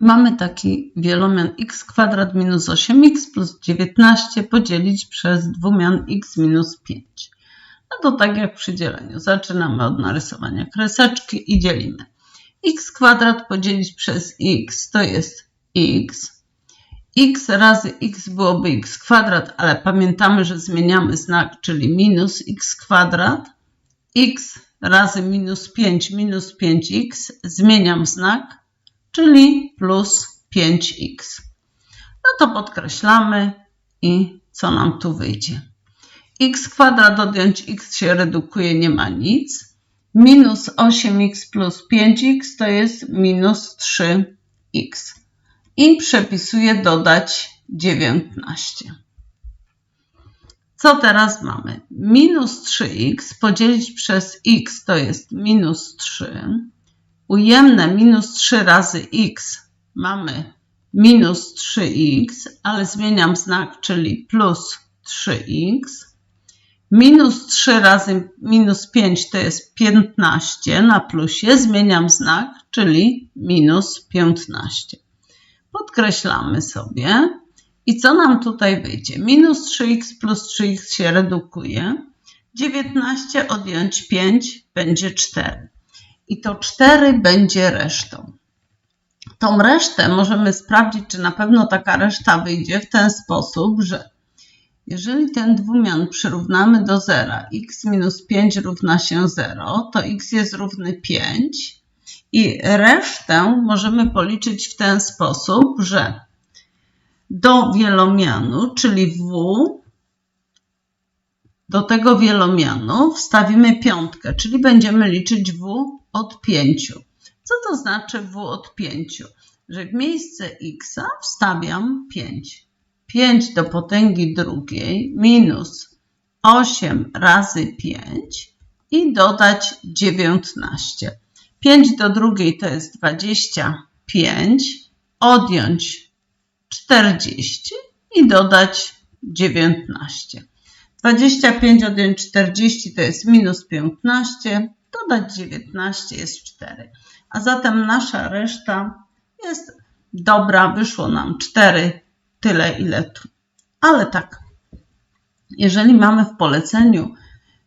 Mamy taki wielomian x kwadrat minus 8x plus 19 podzielić przez dwumian x minus 5. No to tak jak przy dzieleniu. Zaczynamy od narysowania kreseczki i dzielimy. x kwadrat podzielić przez x to jest x. x razy x byłoby x kwadrat, ale pamiętamy, że zmieniamy znak, czyli minus x kwadrat. x razy minus 5 minus 5x. Zmieniam znak czyli plus 5x. No to podkreślamy i co nam tu wyjdzie? x kwadrat odjąć x się redukuje, nie ma nic. Minus 8x plus 5x to jest minus 3x. I przepisuję dodać 19. Co teraz mamy? Minus 3x podzielić przez x to jest minus 3 ujemne minus 3 razy x mamy minus 3x, ale zmieniam znak, czyli plus 3x. Minus 3 razy minus 5 to jest 15 na plusie. Zmieniam znak, czyli minus 15. Podkreślamy sobie. I co nam tutaj wyjdzie? Minus 3x plus 3x się redukuje. 19 odjąć 5 będzie 4 i to 4 będzie resztą. Tą resztę możemy sprawdzić, czy na pewno taka reszta wyjdzie w ten sposób, że jeżeli ten dwumian przyrównamy do zera, x minus 5 równa się 0, to x jest równy 5 i resztę możemy policzyć w ten sposób, że do wielomianu, czyli w, do tego wielomianu wstawimy piątkę, czyli będziemy liczyć w od 5. Co to znaczy w od 5? Że w miejsce x wstawiam 5. 5 do potęgi drugiej minus 8 razy 5 i dodać 19. 5 do drugiej to jest 25, odjąć 40 i dodać 19. 25 odjąć 40 to jest minus 15, dodać 19 jest 4. A zatem nasza reszta jest dobra, wyszło nam 4, tyle ile tu. Ale tak, jeżeli mamy w poleceniu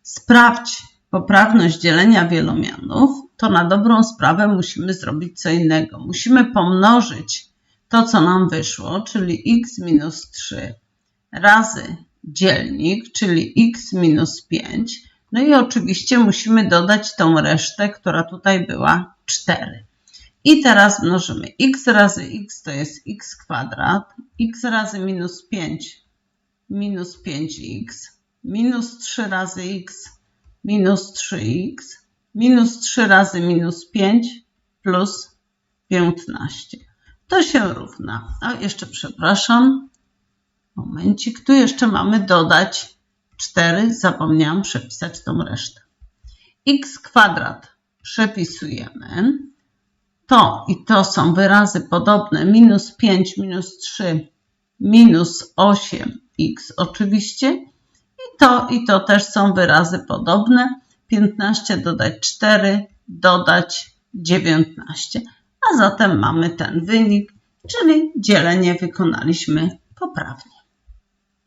sprawdź poprawność dzielenia wielomianów, to na dobrą sprawę musimy zrobić co innego. Musimy pomnożyć to, co nam wyszło, czyli x minus 3 razy dzielnik, czyli x minus 5 no i oczywiście musimy dodać tą resztę, która tutaj była 4. I teraz mnożymy x razy x to jest x kwadrat, x razy minus 5 minus 5x, minus 3 razy x minus 3x, minus 3 razy minus 5 plus 15. To się równa. A jeszcze przepraszam. Momencik. Tu jeszcze mamy dodać 4 zapomniałam przepisać tą resztę. x kwadrat przepisujemy. To i to są wyrazy podobne. Minus 5, minus 3, minus 8x oczywiście. I to i to też są wyrazy podobne. 15 dodać 4, dodać 19. A zatem mamy ten wynik, czyli dzielenie wykonaliśmy poprawnie.